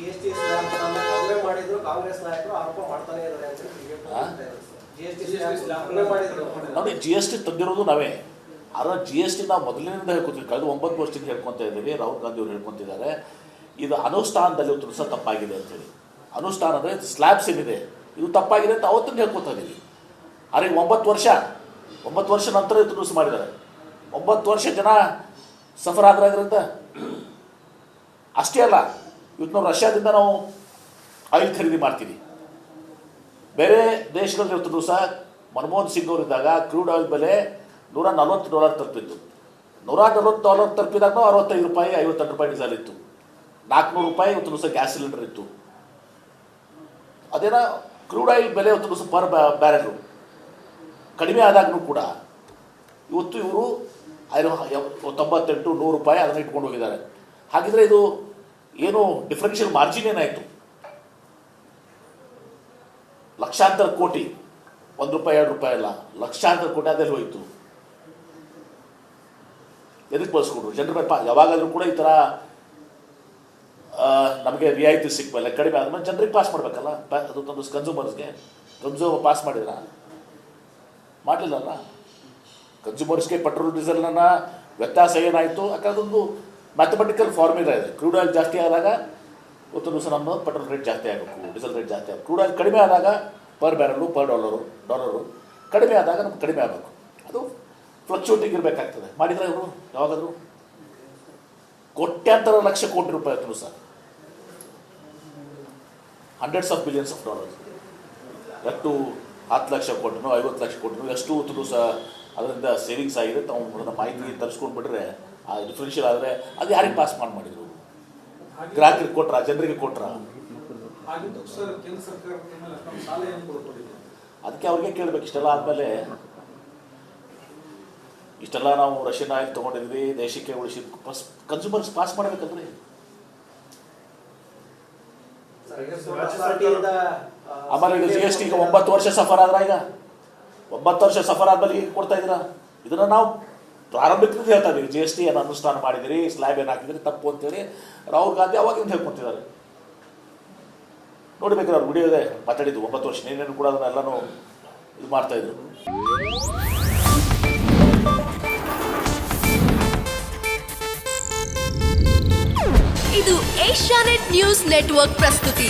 G S T ಮಾಡಿದ್ರು ಕಾಂಗ್ರೆಸ್ ನಾಯಕರು ಆರೋಪ ಮಾಡ್ತಾನೆ ಇದ್ದಾರೆ ಅಂತ ನೋಡಿ ಜಿ ಎಸ್ ಟಿ ತಂದಿರೋದು ನಾವೇ. ಆದರೆ ಜಿ ಎಸ್ ಟಿ ನಾವು ಮೊದಲಿನಿಂದ ಹೇಳ್ಕೊತೀವಿ. ಕಳೆದ ಒಂಬತ್ತು ವರ್ಷದಿಂದ ಹೇಳ್ಕೊತಾ ಇದ್ದೀವಿ. ರಾಹುಲ್ ಗಾಂಧಿ ಅವರು ಹೇಳ್ಕೊತಿದ್ದಾರೆ. ಇದು ಅನುಷ್ಠಾನದಲ್ಲಿ ತುಂಬ ಸಹ ತಪ್ಪಾಗಿದೆ ಅಂತೇಳಿ ಅನುಷ್ಠಾನ ಅಂದರೆ ಸ್ಲ್ಯಾಬ್ಸ್ ಏನಿದೆ? ಇದು ತಪ್ಪಾಗಿದೆ ಅಂತ ಅವತ್ತಿಂದ ಹೇಳ್ಕೊತಾ ಇದ್ದೀವಿ. ಆದರೆ ಒಂಬತ್ತು ವರ್ಷ. ಒಂಬತ್ತು ವರ್ಷ ನಂತರ ಇದು ನ್ಯೂಸ್ ಮಾಡಿದ್ದಾರೆ. ಒಂಬತ್ತು ವರ್ಷ ಜನ ಸಫರ್ ಆದ್ರಾದ್ರಿಂದ ಅಷ್ಟೇ ಅಲ್ಲ. ಇವತ್ತು ನಾವು ರಷ್ಯಾದಿಂದ ನಾವು ಆಯಿಲ್ ಖರೀದಿ ಮಾಡ್ತೀವಿ. ಬೇರೆ ದೇಶಗಳಲ್ಲಿ ಇವತ್ತು ದಿವಸ ಮನಮೋಹನ್ ಸಿಂಗ್ ಅವರಿದ್ದಾಗ ಕ್ರೂಡ್ ಆಯಿಲ್ ಬೆಲೆ ನೂರ ನಲ್ವತ್ತು ಡಾಲರ್ ತಲುಪಿತ್ತು ನೂರ ನಲ್ವತ್ತು ಡಾಲರ್ ತಲುಪಿದಾಗ ಅರವತ್ತೈದು ರೂಪಾಯಿ, ಐವತ್ತೆಂಟು ರೂಪಾಯಿ ಡೀಸೆಲ್ ಇತ್ತು. ನಾಲ್ಕುನೂರು ರೂಪಾಯಿ ಇವತ್ತು ದಿವಸ ಗ್ಯಾಸ್ ಸಿಲಿಂಡರ್ ಇತ್ತು. ಅದೇನೋ ಕ್ರೂಡ್ ಆಯಿಲ್ ಬೆಲೆ ಇವತ್ತು ದಿವಸ ಪರ್ ಬ್ಯಾರೆಲು ಕಡಿಮೆ ಆದಾಗಲೂ ಕೂಡ ಇವತ್ತು ಇವರು ಐದು ತೊಂಬತ್ತೆಂಟು ನೂರು ರೂಪಾಯಿ ಅದನ್ನು ಇಟ್ಕೊಂಡು ಹೋಗಿದ್ದಾರೆ. ಹಾಗಿದ್ರೆ ಇದು ಏನು ಡಿಫ್ರೆನ್ಷಿಯಲ್ ಮಾರ್ಜಿನ್ ಏನಾಯಿತು? ಲಕ್ಷಾಂತರ ಕೋಟಿ, ಒಂದು ರೂಪಾಯಿ, ಎರಡು ರೂಪಾಯಿ ಅಲ್ಲ, ಲಕ್ಷಾಂತರ ಕೋಟಿ ಅದೆಲ್ಲ ಹೋಯಿತು. ಎದಕ್ಕೆ ಬಳಸ್ಕೊಂಡ್ರು? ಜನರ ಪಾ, ಯಾವಾಗಾದರೂ ಕೂಡ ಈ ಥರ ನಮಗೆ ರಿಯಾಯಿತಿ ಸಿಕ್ಮೇಲೆ ಕಡಿಮೆ ಆದ್ಮೇಲೆ ಜನರಿಗೆ ಪಾಸ್ ಮಾಡಬೇಕಲ್ಲ? ಅದು ತಂದು ಕನ್ಸೂಮರ್ಸ್ಗೆ ಕನ್ಸ್ಯೂಮರ್ ಪಾಸ್ ಮಾಡಿದ್ರ? ಮಾಡಲಿಲ್ಲಲ್ಲ ಕನ್ಸೂಮರ್ಸ್ಗೆ ಪೆಟ್ರೋಲ್ ಡೀಸೆಲ್ನ ವ್ಯತ್ಯಾಸ ಏನಾಯಿತು? ಯಾಕಂದ್ರೆ ಅದೊಂದು ಮ್ಯಾಥಮೆಟಿಕಲ್ ಫಾರ್ಮುಲಾ ಇದೆ. ಕ್ರೂಡ್ ಆಯಿಲ್ ಜಾಸ್ತಿ ಆದಾಗ ಉತ್ತರ ದಿವಸ ನಮ್ಮ ಪೆಟ್ರೋಲ್ ರೇಟ್ ಜಾಸ್ತಿ ಆಗಬೇಕು ಡೀಸೆಲ್ ರೇಟ್ ಜಾಸ್ತಿ ಆಗಬೇಕು ಕ್ರೂಡ್ ಆಯಿಲ್ ಕಡಿಮೆ ಆದಾಗ per barrel per dollar dollar ಕಡಿಮೆ ಆದಾಗ ನಮ್ಗೆ ಕಡಿಮೆ ಆಗಬೇಕು. ಅದು ಫ್ಲಕ್ಚುಯೇಟಿಂಗ್ ಇರಬೇಕಾಗ್ತದೆ. ಮಾಡಿದ್ರೆ ಇವರು ಯಾವಾಗಾದರೂ ಕೋಟ್ಯಾಂತರ ಲಕ್ಷ ಕೋಟಿ ರೂಪಾಯಿ ಆಯ್ತು sir. Hundreds of billions of dollars ಎಷ್ಟು ಹತ್ತು ಲಕ್ಷ ಕೊಟ್ಟನು ಐವತ್ತು ಲಕ್ಷ ಕೊಟ್ಟನು ಎಷ್ಟು ಉತ್ತರ ಸಹ ಅದರಿಂದ ಸೇವಿಂಗ್ಸ್ ಆಗಿದೆ ತಾವು ಮಾಹಿತಿ ತರಿಸ್ಕೊಂಡು ಬಿಟ್ರೆ ಆ ಡಿಫ್ರೆನ್ಷಿಯಲ್ ಆದರೆ ಅದು ಯಾರಿಗೆ ಪಾಸ್ ಮಾಡಿ ಮಾಡಿದ್ರು? ಗ್ರಾಹಕರಿಗೆ ಕೊಟ್ರ? ಜನರಿಗೆ ಕೊಟ್ರ? ಅದಕ್ಕೆ ಅವ್ರಿಗೆ ಕೇಳಬೇಕು, ಇಷ್ಟೆಲ್ಲ ಆದಮೇಲೆ ಇಷ್ಟೆಲ್ಲ ನಾವು ರಷ್ಯನ್ ಆಯಿಲ್ ತೊಗೊಂಡಿದ್ವಿ ದೇಶಕ್ಕೆ ಉಳಿಸಿ ಪಾಸ್ ಕನ್ಸ್ಯೂಮರ್ಸ್ ಪಾಸ್ ಮಾಡಬೇಕಂದ್ರೆ? ಆಮೇಲೆ ಜಿ ಎಸ್ ಟಿ ಈಗ ಒಂಬತ್ತು ವರ್ಷ ಸಫರ್ ಆದ್ರ ಈಗ? ಒಂಬತ್ತು ವರ್ಷ ಸಫರ್ ಆದ್ಮೇಲೆ ಈಗ ಕೊಡ್ತಾ ಇದ್ದೀರಾ? ಇದನ್ನ ನಾವು ಪ್ರಾರಂಭಿಕದಿಂದ ಹೇಳ್ತಾ ಇದೀವಿ ಜಿ ಎಸ್ ಟಿ ಏನು ಅನುಷ್ಠಾನ ಮಾಡಿದಿರಿ ಸ್ಲ್ಯಾಬ್ ಏನು ಹಾಕಿದ್ರಿ, ತಪ್ಪು ಅಂತೇಳಿ ರಾಹುಲ್ ಗಾಂಧಿ ಅವಾಗಿಂದ ಹೇಳ್ಕೊಂತಿದ್ದಾರೆ ನೋಡ್ಬೇಕು ಅವ್ರು ವಿಡಿಯೋ ಇದೆ, ಮಾತಾಡಿದ್ದು ಒಂಬತ್ತು ವರ್ಷ, ನೀನೇನು ಕೂಡ ಅದನ್ನೆಲ್ಲನೂ ಇದು ಮಾಡ್ತಾ ಇದ್ರು ಇದು ಏಷ್ಯಾನೆಟ್ ನ್ಯೂಸ್ ನೆಟ್ವರ್ಕ್ ಪ್ರಸ್ತುತಿ.